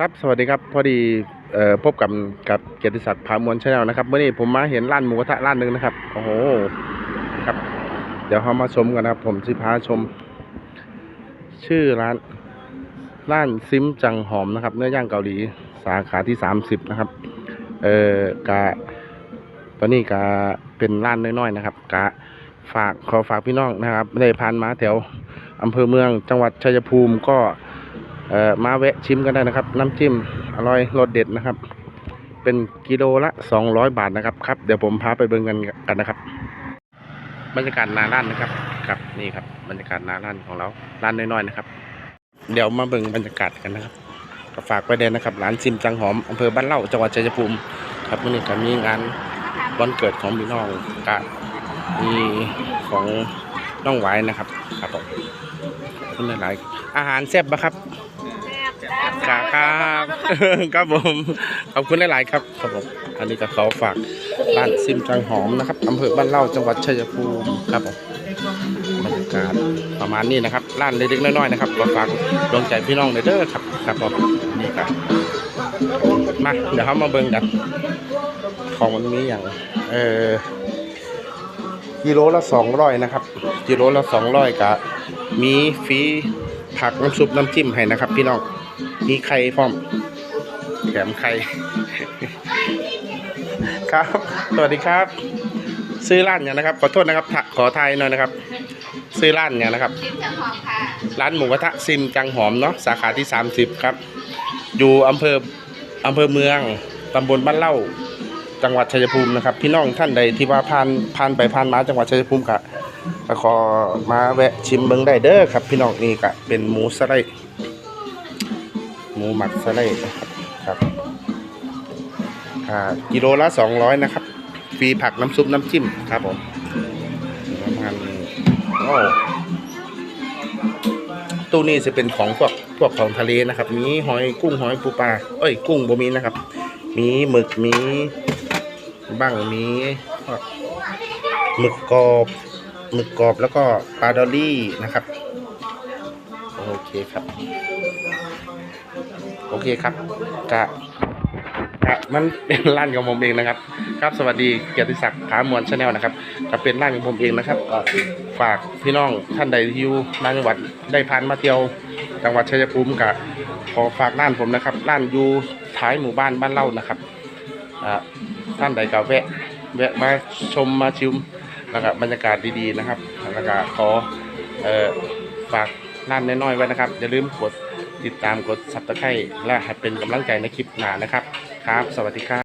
ครับ สวัสดีครับ พอดีออพบกับกับเกียรติศักดิ์ผามวลชาแนลนะครับเมื่อนี้ผมมาเห็นร้านหมูกระทะร้านหนึ่งนะครับ โอ้โห ครับ เดี๋ยวเรามาชมกันนะครับ ผมสิพาชม ชื่อร้าน ร้านซิมจังหอมนะครับ เนื้อย่างเกาหลีสาขาที่30นะครับ เอ่อกะตอนนี้กะเป็นร้านน้อยๆนะครับ กะฝากขอฝากพี่น้องนะครับไม่ได้ผ่านมาแถวอำเภอเมืองจังหวัดชัยภูมิก็ มาแวะชิมกันได้นะครับ น้ำจิ้มอร่อยรสเด็ดนะครับ เป็นกิโลละ 200 บาทนะครับครับเดี๋ยวผมพาไปเบิ่งกันกันนะครับ บรรยากาศหนาร้านนะครับครับนี่ครับ บรรยากาศหนาร้านของเราร้านน้อยๆนะครับ เดี๋ยวมาเบิ่งบรรยากาศกันนะครับก็ฝากไว้เดนนะครับร้านซิมจังหอมอำเภอบ้านเล่าจังหวัดชัยภูมิครับวันนี้ก็มีงานวันเกิดของพี่น้องกะมีของน้องไวายนะครับ ครับผม คุณหลายๆอาหารแซ่บปะครับครับครับครับผมขอบคุณหลาย ๆ ครับครับผมอันนี้ก็ขอฝากร้านซิมจังหอมนะครับอำเภอบ้านเล่าจังหวัดชัยภูมิครับผมบรรยากาศประมาณนี้นะครับร้านเล็กๆน้อยๆนะครับก็ฝากดวงใจพี่น้องในอยเด้อครับครับผมนี่ครับมาเดี๋ยวเขามาเบิ่งกันของมันมีอย่างเออกิโลละสองร้อยนะครับกิโลละสองร้อยกะ มีฟรีผักน้ำซุปน้ำจิ้มให้นะครับ พี่น้องมีไข่พร้อมแถมไข่ครับ สวัสดีครับ ซื้อร้านเนี่ยนะครับ ขอโทษนะครับถขอทายหน่อยนะครับ ซื้อร้านเนี่ยนะครับชิมจังหอมค่ะร้านหมูกระทะซิมจังหอมเนาะสาขาที่ 30 ครับ อยู่อำเภออำเภอเมืองตำบลบ้านเล่า จังหวัดชัยภูมินะครับ พี่น้องท่านใดที่ว่าผ่านผ่านไปผ่านมาจังหวัดชัยภูมิกะ ก็ขอมาแวะชิมเบิ้งได้เด้อครับ พี่น้องนี่กะเป็นหมูสไลด์หมูหมักสไลด์ครับครับอ่ากิโลละ200นะครับฟรีผักน้ำซุปน้ำจิ้มครับผมประมาณโอ้ตู้นี้จะเป็นของพวกพวกของทะเลนะครับ มีหอยกุ้งหอยปูปลาเอ้ยกุ้งบ่มีนะครับ มีหมึกมีบ้างมีหมึกกรอบ หมึกกรอบแล้วก็ปลาดอลลี่นะครับ โอเคครับ โอเคครับกะกะมันเป็นร้านของผมเองนะครับ ครับสวัสดีเกียรติศักดิ์ผามวลชาแนลนะครับจะเป็นร้านของผมเองนะครับก็ฝากพี่น้องท่านใดที่อยู่ต่างจังหวัดได้ผ่านมาเที่ยวจังหวัดชัยภูมิกะขอฝากร้านผมนะครับร้านอยู่ท้ายหมู่บ้านบ้านเล่านะครับอ่าท่านใดก็แวะแวะมาชมมาชิม แล้วก็บรรยากาศดีๆนะครับแล้วก็ขอเอ่อฝากร้านน้อยๆไว้นะครับ อย่าลืมกดติดตามกดซับสไครต์และให้เป็นกำลังใจในคลิปหน้านะครับ ครับ สวัสดีครับ